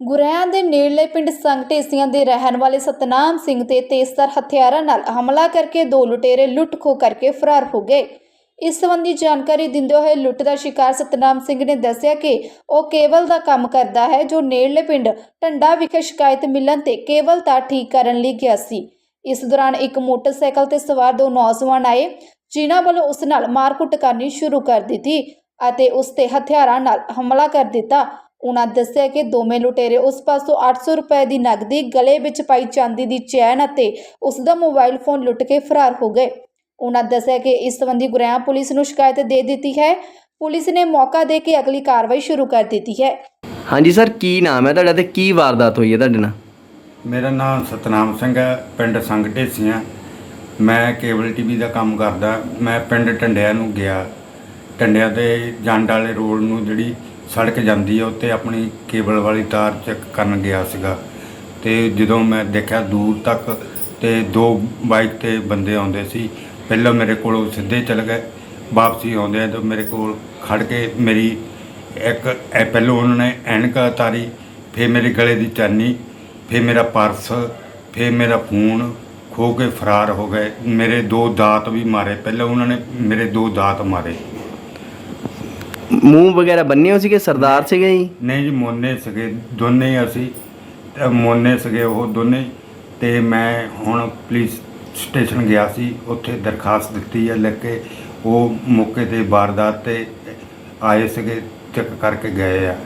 ਗੁਰੇਆਂ ਦੇ ਨੇੜਲੇ ਪਿੰਡ ਸੰਗਟੇਸੀਆਂ ਦੇ ਰਹਿਣ ਵਾਲੇ ਸਤਨਾਮ ਸਿੰਘ ਤੇ ਤੇਜ਼ਧਾਰ ਹਥਿਆਰਾਂ ਨਾਲ ਹਮਲਾ ਕਰਕੇ ਦੋ ਲੁਟੇਰੇ ਲੁੱਟ ਖੋਹ ਕਰਕੇ ਫਰਾਰ ਹੋ ਗਏ। ਇਸ ਸੰਬੰਧੀ ਜਾਣਕਾਰੀ ਦਿੰਦੇ ਹੋਏ ਲੁੱਟ ਦਾ ਸ਼ਿਕਾਰ ਸਤਨਾਮ ਸਿੰਘ ਨੇ ਦੱਸਿਆ ਕਿ ਉਹ ਕੇਵਲ ਦਾ ਕੰਮ ਕਰਦਾ ਹੈ, ਜੋ ਨੇੜਲੇ ਪਿੰਡ ਟੰਡਾ ਵਿਖੇ ਸ਼ਿਕਾਇਤ ਮਿਲਣ ਤੇ ਕੇਵਲ ਤਾਂ ਠੀਕ ਕਰਨ ਲਈ ਗਿਆ ਸੀ। ਇਸ ਦੌਰਾਨ ਇੱਕ ਮੋਟਰਸਾਈਕਲ ਤੇ ਸਵਾਰ ਦੋ ਨੌਜਵਾਨ ਆਏ, ਜਿਨ੍ਹਾਂ ਵੱਲੋਂ ਉਸ ਨਾਲ ਮਾਰਕੁੱਟ ਕਰਨੀ ਸ਼ੁਰੂ ਕਰ ਦਿੱਤੀ ਅਤੇ ਉਸ ਤੇ ਹਥਿਆਰਾਂ ਨਾਲ ਹਮਲਾ ਕਰ ਦਿੱਤਾ। ਉਹਨਾਂ ਦੱਸਿਆ ਕਿ ਦੋਵੇਂ ਲੁਟੇਰੇ ਉਸ ਪਾਸੋਂ 800 ਰੁਪਏ ਦੀ ਨਕਦੀ ਗਲੇ ਵਿੱਚ ਪਾਈ ਚਾਂਦੀ ਦੀ ਚੈਨ ਅਤੇ ਉਸ ਦਾ ਮੋਬਾਈਲ ਫੋਨ ਲੁੱਟ ਕੇ ਫਰਾਰ ਹੋ ਗਏ। ਉਹਨਾਂ ਦੱਸਿਆ ਕਿ ਇਸ ਸੰਬੰਧੀ ਗੁਰੇਆਂ ਪੁਲਿਸ ਨੂੰ ਸ਼ਿਕਾਇਤ ਦੇ ਦਿੱਤੀ ਹੈ। ਪੁਲਿਸ ਨੇ ਮੌਕਾ ਦੇ ਕੇ ਅਗਲੀ ਕਾਰਵਾਈ ਸ਼ੁਰੂ ਕਰ ਦਿੱਤੀ ਹੈ। ਹਾਂਜੀ ਸਰ ਕੀ ਨਾਮ ਹੈ ਤੁਹਾਡਾ ਤੇ ਕੀ ਵਾਰਦਾਤ ਹੋਈ ਹੈ ਤੁਹਾਡੇ ਨਾਲ? ਮੇਰਾ ਨਾਮ ਸਤਨਾਮ ਸਿੰਘ ਹੈ ਪਿੰਡ ਸੰਗ ਢੇਸੀਆਂ ਮੈਂ ਕੇਬਲ ਟੀਵੀ ਦਾ ਕੰਮ ਕਰਦਾ। ਮੈਂ ਪਿੰਡ ਟੰਡਿਆਂ ਨੂੰ ਗਿਆ। ਟੰਡਿਆਂ ਤੇ ਜੰਡ ਵਾਲੇ ਰੋਡ ਨੂੰ ਜਿਹੜੀ ਸੜਕ ਜਾਂਦੀ ਹੈ ਉੱਤੇ ਆਪਣੀ ਕੇਬਲ ਵਾਲੀ ਤਾਰ ਚੈੱਕ ਕਰਨ ਗਿਆ ਸੀਗਾ। ਤੇ ਜਦੋਂ ਮੈਂ ਦੇਖਿਆ ਦੂਰ ਤੱਕ ਤੇ ਦੋ ਬਾਈਕ ਤੇ ਬੰਦੇ ਆਉਂਦੇ ਸੀ। ਪਹਿਲਾਂ ਮੇਰੇ ਕੋਲ ਉਹ ਸਿੱਧੇ ਚੱਲ ਗਏ, ਵਾਪਸੀ ਆਉਂਦੇ ਤਾਂ ਮੇਰੇ ਕੋਲ ਖੜ ਕੇ ਮੇਰੀ ਇੱਕ ਇਹ ਪਹਿਲਾਂ ਉਹਨਾਂ ਨੇ ਐਨਕ ਉਤਾਰੀ, ਫਿਰ ਮੇਰੇ ਗਲੇ ਦੀ ਚਾਨੀ, ਫਿਰ ਮੇਰਾ ਪਰਸ, ਫਿਰ ਮੇਰਾ ਫੋਨ ਖੋ ਕੇ ਫਰਾਰ ਹੋ ਗਏ। ਮੇਰੇ ਦੋ ਦਾਤ ਵੀ ਮਾਰੇ, ਪਹਿਲਾਂ ਉਹਨਾਂ ਨੇ ਮੇਰੇ ਦੋ ਦਾਤ ਮਾਰੇ। ਮੂੰਹ ਵਗੈਰਾ ਬੰਨੇ ਹੋ ਸੀਗੇ? ਸਰਦਾਰ ਸੀਗੇ ਜੀ? ਨਹੀਂ ਜੀ ਮੋਨੇ ਸਗੇ। ਦੋਨੇ ਹੀ ਅਸੀਂ ਤੇ ਮੋਨੇ ਸਗੇ ਉਹ ਦੋਨੇ। ਤੇ ਮੈਂ ਹੁਣ ਪੁਲਿਸ ਸਟੇਸ਼ਨ ਗਿਆ ਸੀ। ਉੱਥੇ ਦਰਖਾਸਤ ਦਿੱਤੀ ਹੈ ਲਿਖ ਕੇ। ਉਹ ਮੌਕੇ ਤੇ ਵਾਰਦਾਤ ਤੇ ਆਏ ਸਗੇ ਚੈੱਕ ਕਰਕੇ ਗਏ ਆ।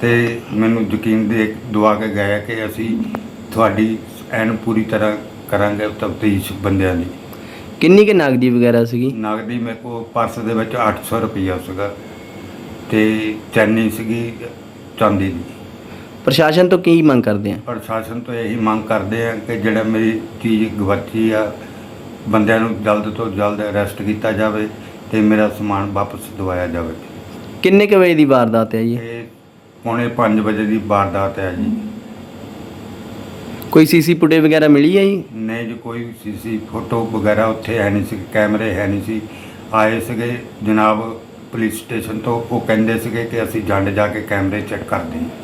ਤੇ ਮੈਨੂੰ ਯਕੀਨ ਦੇ ਦਵਾ ਕੇ ਗਏ ਆ ਕਿ ਅਸੀਂ ਤੁਹਾਡੀ ਐਨ ਪੂਰੀ ਤਰ੍ਹਾਂ ਕਰਾਂਗੇ ਤਫਤੀਸ਼ ਬੰਦਿਆਂ ਦੀ। ਕਿੰਨੀ ਕਿ ਨਗਦੀ ਵਗੈਰਾ ਸੀਗੀ? ਨਗਦੀ ਮੇਰੇ ਕੋਲ ਪਰਸ ਦੇ ਵਿੱਚ 800 ਰੁਪਈਆ ਸੀਗਾ। ਤੇ ਚੈਨੀ ਸੀਗੀ ਚਾਂਦੀ ਦੀ। ਪ੍ਰਸ਼ਾਸਨ ਤੋਂ ਕੀ ਮੰਗ ਕਰਦੇ ਆ? ਪ੍ਰਸ਼ਾਸਨ ਤੋਂ ਇਹੀ ਮੰਗ ਕਰਦੇ ਆ ਕਿ ਜਿਹੜਾ ਮੇਰੀ ਚੀਜ਼ ਗਵਾਚੀ ਆ ਬੰਦਿਆਂ ਨੂੰ ਜਲਦ ਤੋਂ ਜਲਦ ਅਰੈਸਟ ਕੀਤਾ ਜਾਵੇ ਤੇ ਮੇਰਾ ਸਮਾਨ ਵਾਪਸ ਦਿਵਾਇਆ ਜਾਵੇ। ਕਿੰਨੇ ਕੁ ਵਜੇ ਦੀ ਵਾਰਦਾਤ ਹੈ ਜੀ? ਇਹ ਪੌਣੇ 5 ਵਜੇ ਦੀ ਵਾਰਦਾਤ ਹੈ ਜੀ। ਕੋਈ ਸੀਸੀ ਫੁਟੇਜ ਵਗੈਰਾ ਮਿਲੀ ਹੈ ਜੀ? ਨਹੀਂ ਜੀ ਕੋਈ ਸੀਸੀ ਫੋਟੋ ਵਗੈਰਾ ਉੱਥੇ ਹੈ ਨਹੀਂ ਸੀ ਕੈਮਰੇ ਹੈ ਨਹੀਂ ਸੀ। ਆਏ ਸੀਗੇ ਜਨਾਬ ਪੁਲਿਸ ਸਟੇਸ਼ਨ ਤੋਂ ਉਹ ਕਹਿੰਦੇ ਸੀਗੇ ਕਿ ਅਸੀਂ ਜੰਡ ਜਾ ਕੇ ਕੈਮਰੇ ਚੈੱਕ ਕਰਦੇ ਹਾਂ।